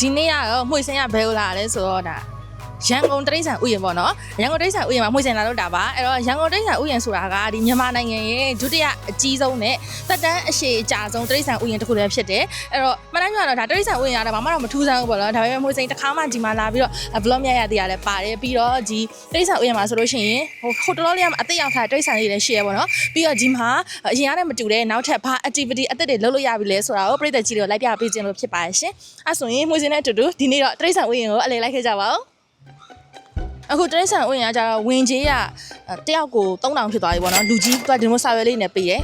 ဒီနေ့ကတော့မှွေစင်ရဘဲကိုလာရလဲဆိုတော့ဒါ ရန်ကုန်တရိတ်ဆန်ဥယျာဉ်ပေါ့နော်ရန်ကုန်တရိတ်ဆန်ဥယျာဉ်မှာမှွေစင်လာတော့တာပါအဲ့တော့ရန်ကုန်တရိတ်ဆန်ဥယျာဉ်ဆိုတာကဒီမြန်မာနိုင်ငံရဲ့ဒုတိယအကြီးဆုံးနဲ့သက်တမ်းအရှည်အကြာဆုံးတရိတ်ဆန်ဥယျာဉ်တစ်ခုတည်းဖြစ်တယ်အဲ့တော့မတိုင်းကတော့ဒါတရိတ်ဆန်ဥယျာဉ်ကတော့ဘာမှတော့မထူးဆန်းဘူးပေါ့နော်ဒါပေမဲ့မှွေစင်တစ်ခါမှဒီမှာလာပြီးတော့ vlog မြရရသေးရတယ်ပါတယ်ပြီးတော့ဒီတရိတ်ဆန်ဥယျာဉ်မှာဆိုလို့ရှိရင်ဟိုဟိုတော်တော်လေးကအသက်ရောက်ထားတဲ့တရိတ်ဆန်လေးလည်းရှိရပေါ့နော်ပြီးတော့ဒီမှာအရင်ကတည်းကမတူတဲ့နောက်ထပ်ဘာ activity အသက်တွေလုပ်လို့ရပြီလဲဆိုတာကိုပြည်သက်ကြီးတွေကိုလိုက်ပြပေးခြင်းလို့ဖြစ်ပါတယ်ရှင်အဲ့ဆိုရင်မှွေစင်နဲ့အတူတူဒီနေ့တော့တရိတ်ဆန်ဥယျာဉ်ကိုအလဲလိုက်ခဲ့ကြပါဦး အခုတရိတ်ဆန်ဥယျာဉ်ကကျတော့ဝင်ကြီးကတယောက်ကို3000ဖြစ်သွားပြီပေါ့နော်လူကြီးကဒီလိုစာရွက်လေးနဲ့ပေးတယ်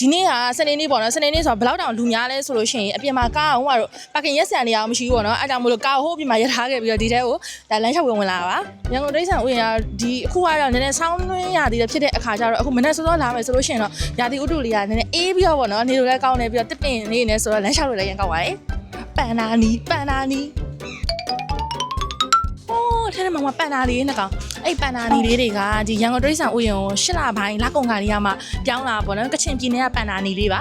ဒီနေ့ကစနေနေ့ပေါ့နော်စနေနေ့ဆိုတော့ဘယ်လောက်တောင်လူများလဲဆိုလို့ရှိရင်အပြင်မှာကားအောင်ကတော့ပါကင်ရက်ဆန်နေရအောင်မရှိဘူးပေါ့နော်အဲကြောင့်မို့လို့ကားကိုဟိုးပြင်မှာရထားခဲ့ပြီးတော့ဒီထဲကိုဒါလမ်းလျှောက်ဝင်ဝင်လာတာပါရန်ကုန်တရိတ်ဆန်ဥယျာဉ်ကဒီအခုကတော့နည်းနည်းဆောင်းသွင်းရသေးတယ်ဖြစ်တဲ့အခါကျတော့အခုမနေ့စောစောလာမယ်ဆိုလို့ရှိရင်တော့ရာသီဥတုလေးကနည်းနည်းအေးပြီးတော့ပေါ့နော်နေလိုလည်းကောင်းနေပြီးတော့တစ်ပင်လေးနေဆိုတော့လမ်းလျှောက်လို့လည်းရန်ကောင်းပါတယ်ပန်နာနီပန်နာနီ။အိုး ထဲထဲမှာမပန်နာလေးနဲ့ကောင်အဲ့ပန်နာနီလေးတွေကဒီရန်ကုန်တရိတ်ဆန်ဥယျာဉ်ကိုရှစ်လပိုင်းလကုန်ခါလေးကမှပြောင်းလာပေါ့နော်ကချင်ပြည်နယ်ကပန်နာနီလေးပါ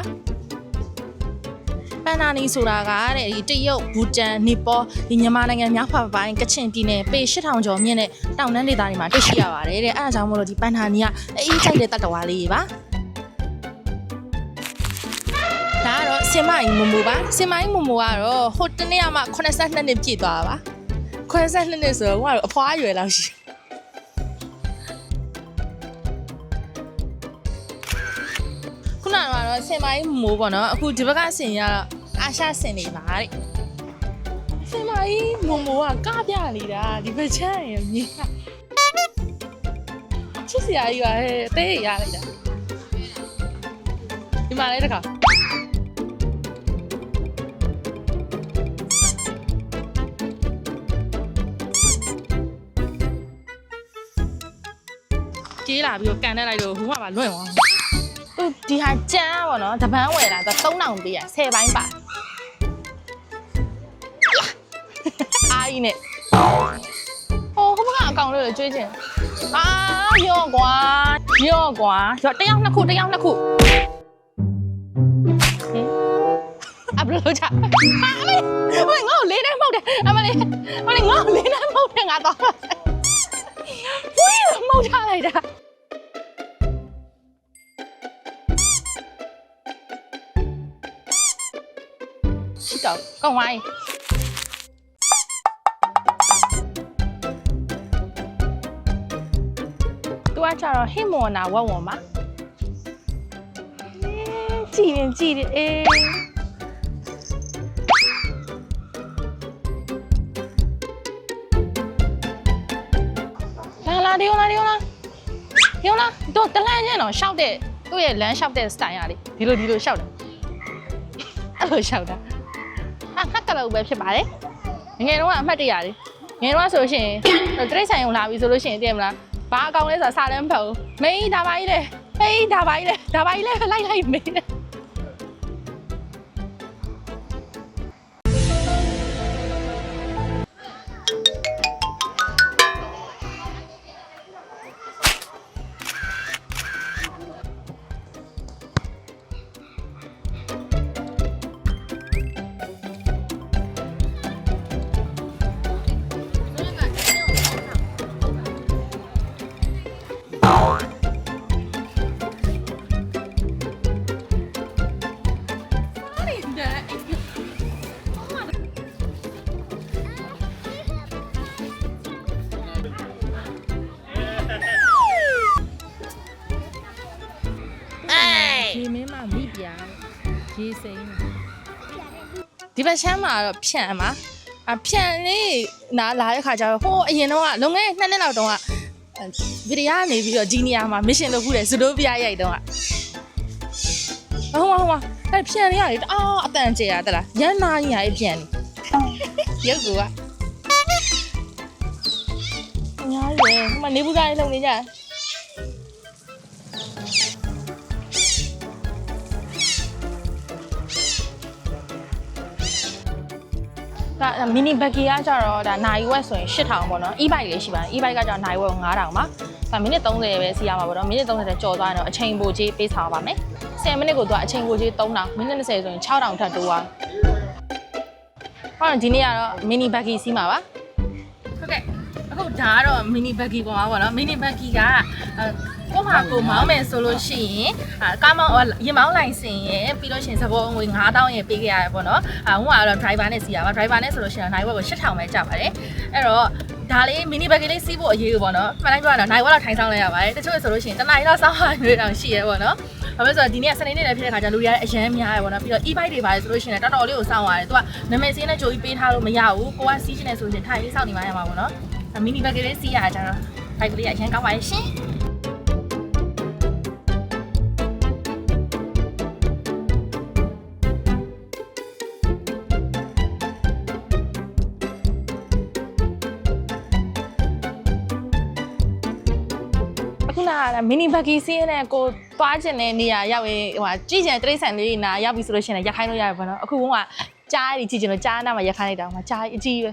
ပန်နာနီဆိုတာကတဲ့ဒီတရုတ်ဘူတန်နီပေါဒီမြန်မာနိုင်ငံမြောက်ဘက်ပိုင်းကချင်ပြည်နယ်ပေ8000ကျော်မြင့်တဲ့တောင်တန်းဒေသတွေမှာတွေ့ရှိရပါတယ်တဲ့အဲဒါကြောင့်မို့လို့ဒီပန်နာနီကအေးကြိုက်တဲ့တတ္တဝါလေးတွေပါဒါကတော့စင်မကြီးမမိုပါစင်မကြီးမမိုကတော့ဟိုတနေ့ကမှ82နှစ်ပြည့်သွားတာပါ ခွဲဆက်နှစ်နှစ်ဆိုတော့ဟိုကတော့အဖွားအရွယ်လောက်ရှိခုနကတော့ဆင်မိုင်းမိုးပေါ့နော်အခုဒီဘက်ကဆင်ရတော့အာရှဆင်နေပါတဲ့ဆင်မိုင်းမိုးမိုးကကားပြနေတာဒီဘက်ချမ်းရမြင်တာချစ်စရာကြီးပါဟဲ့တဲရလိုက်တာဒီမှာလေးတစ်ခါ ပြေးလာပြီးတော့ကန်တက်လိုက်တော့ဘူးမှပါလွင့်သွားဟိုဒီဟာကြမ်းပေါ့နော်တပန်းဝယ်လာတော့3000ပေးရ10ပိုင်းပါအားကြီးနဲ့ဟိုဟိုဘကအကောင်လို့ကျွေးချင်အာရော့ကွာရော့ကွာရော့တစ်ယောက်နှစ်ခုတစ်ယောက်နှစ်ခုဟင်အဘလို့ချာဟာအမေအမေငါ့ကိုလေးတိုင်းမောက်တယ်အမလေးအမလေးငါ့ကိုလေးတိုင်းမောက်တယ်ငါတော့ဝီးမောက်ချလိုက် တာရှိတော့ကောင်းပါ යි သူကကြတော့ဟိမော်နာဝက်ဝွန်ပါကြည့်ရင်ကြည့်တယ်အေးလာလာဒီယောလာဒီယောလာဒီယောလာတော့တလန်းချင်းတော့ရှောက်တဲ့သူ့ရဲ့လမ်းရှောက်တဲ့ style ရလေဒီလိုဒီလိုရှောက်တယ်အဲ့လိုရှောက်တာဟာ ငှက်ကလောက်ပဲဖြစ်ပါတယ်ငယ်တုန်းကအမှတ်တရလေးငယ်တုန်းကဆိုလို့ရှိရင်တရိတ်ဆိုင်ုံလာပြီဆိုလို့ရှိရင်တည်မလားဘာအကောင်လဲဆိုတာစာလည်းမဖတ်ဘူးမင်းဒါပါကြီးလေဟေးဒါပါကြီးလေဒါပါကြီးလေလိုက်လိုက်မင်း ရေမင်းမမိပြာရေစိမ်းဒီဘက်ချမ်းမှာတော့ဖြန့်မှာအဖြန့်လေးနားလာတဲ့ခါကျတော့ဟိုအရင်တော့ကလုံငယ်နှစ်နှစ်လောက်တုန်းကဗီဒီယိုကနေပြီးတော့ဒီနေရာမှာမစ်ရှင်လုပ်ခုတယ်ဇူလိုပြရိုက်တုန်းကဟိုမှာဟိုမှာအဲ့ဖြန့်လေးရတယ်အာအတန်ကျေရတလားရန်နာကြီးရဖြန့်နေရုပ်ကအများကြီးပဲဟိုမှာနေဘူးသားလေးလုံနေကြတယ် မီနီဘက်ကီကကြတော့ဒါနိုင်ဝက်ဆိုရင်8000ပေါ့နော် e-bike လေးရှိပါတယ် e-bike ကကြတော့နိုင်ဝက်9000ပါဒါမိနစ်30ပဲစီးရမှာပေါ့နော်မိနစ်30ကျော်သွားရင်တော့အချိန်ပိုကြီးပေးဆောင်ပါမယ်10မိနစ်ကိုသူကအချိန်ပိုကြီး3000မိနစ်20ဆိုရင်6000ထပ်တိုးသွားဟောဒီနေ့ကတော့ mini buggy စီးမှာပါဟုတ်ကဲ့အခုဒါကတော့ mini buggy ပေါ်မှာပေါ့နော် mini buggy ကအဲ ကိုမကိုမောင်းမယ်ဆိုလို့ရှိရင်အာကားမောင်းရင်မောင်းလိုင်စင်ရယ်ပြီးလို့ရှိရင်စပေါ်ငွေ9000ရယ်ပေးခဲ့ရတယ်ပေါ့နော်အာဟိုကတော့ driver နဲ့စီးရပါ driver နဲ့ဆိုလို့ရှိရင်နိုင်ဝက်ကို8000ပဲကျပါတယ်အဲ့တော့ဒါလေး mini buggy လေးစီးဖို့အရေးကြီးပေါ့နော်မှန်တိုင်းပြောရတော့နိုင်ဝက်တော့ထိုင်ဆောင်လိုက်ရပါတယ်တချို့ဆိုလို့ရှိရင်တနားရီတော့စောင်းရမျိုးတောင်ရှိရဲပေါ့နော်ဘာလို့လဲဆိုတော့ဒီနေ့ကစနေနေ့လည်းဖြစ်တဲ့ခါကျလူတွေကအရန်များရပေါ့နော်ပြီးတော့ e-bike တွေပါတယ်ဆိုလို့ရှိရင်လည်းတော်တော်လေးကိုစောင့်ရတယ်သူကနာမည်စင်းနဲ့ကြိုပြီးပေးထားလို့မရဘူးကိုကစီးချင်တယ်ဆိုရင်ထိုင်လေးစောင့်နေမှရမှာပေါ့နော်မီနီဘက်ကလေးစီးရတာကျတော့ bike ကလေးအရန်ကောင်းပါရဲ့ရှင် လာတာမီနီဘက်ကီစီးရင်လည်းကိုသွားကျင်တဲ့နေရာရောက်ရင်ဟိုကြည့်ကျင်တရိတ်ဆန်လေးနာရောက်ပြီဆိုလို့ရှိရင်လည်းရက်ခိုင်းလို့ရတယ်ပေါ့နော်အခုကကြားရီကြည့်ကျင်လို့ကြားနာမှာရက်ခိုင်းလိုက်တာဟိုကြားအကြီးပဲ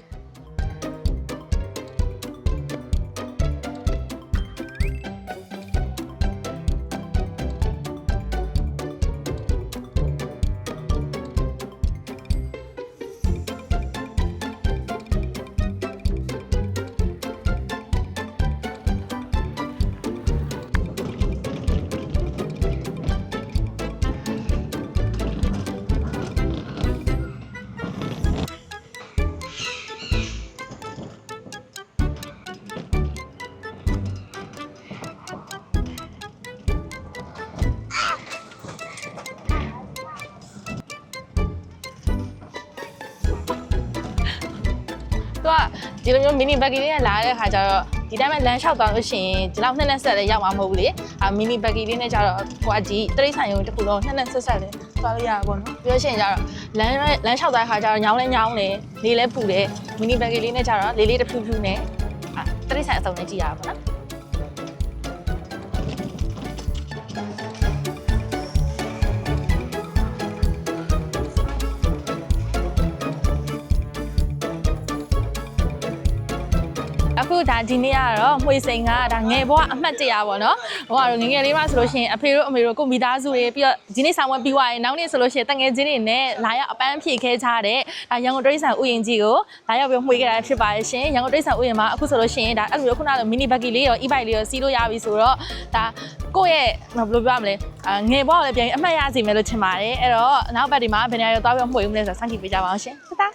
ဒီလိုမျိုး mini buggy လေးနဲ့လာတဲ့ခါကျတော့ဒီတိုင်းမှာလမ်းလျှောက်သွားလို့ရှိရင်ဒီလောက်နှစ်နဲ့ဆက်လည်းရောက်မှာမဟုတ်ဘူးလေအာ mini buggy လေးနဲ့ကျတော့ကိုကကြီးတရိတ်ဆိုင်ရုံတစ်ခုလုံးနှစ်နဲ့ဆက်ဆက်လည်းသွားလို့ရတာပေါ့နော်ပြောရှင်ကျတော့လမ်းလမ်းလျှောက်သွားတဲ့ခါကျတော့ညောင်းလဲညောင်းတယ်လေးလဲပူတယ် mini buggy လေးနဲ့ကျတော့လေးလေးတစ်ဖြူဖြူနဲ့အာတရိတ်ဆိုင်အစုံနဲ့ကြည့်ရတာပေါ့နော် အခုဒါဒီနေ့ကတော့မှွေစိန်ကဒါငယ်ဘွားအမှတ်တရပါတော့ဟိုကတော့ငယ်ငယ်လေးမှဆိုလို့ရှိရင်အဖေတို့အမေတို့ကိုမိသားစုတွေပြီးတော့ဒီနေ့ဆောင်ဝဲပြီးွားရင်နောက်နေ့ဆိုလို့ရှိရင်တငယ်ချင်းတွေနဲ့လာရောက်အပန်းဖြေခဲကြတဲ့ဒါရန်ကုန်တရိတ်ဆန်ဥယျာဉ်ကြီးကိုလာရောက်ပြီးမှွေခဲ့တာဖြစ်ပါရဲ့ရှင်ရန်ကုန်တရိတ်ဆန်ဥယျာဉ်မှာအခုဆိုလို့ရှိရင်ဒါအဲ့လိုမျိုးခုနကမီနီဘဂီလေးရော e-bike လေးရောစီးလို့ရပြီဆိုတော့ဒါကိုယ့်ရဲ့ဘယ်လိုပြောရမလဲအာငယ်ဘွားကိုလည်းပြန်ပြီးအမှတ်ရစီမယ်လို့ထင်ပါတယ်အဲ့တော့နောက်ဘက်ဒီမှာဘယ်နေရာရောသွားပြီးမှွေဦးမလဲဆိုတော့စောင့်ကြည့်ပေးကြပါအောင်ရှင်တတာ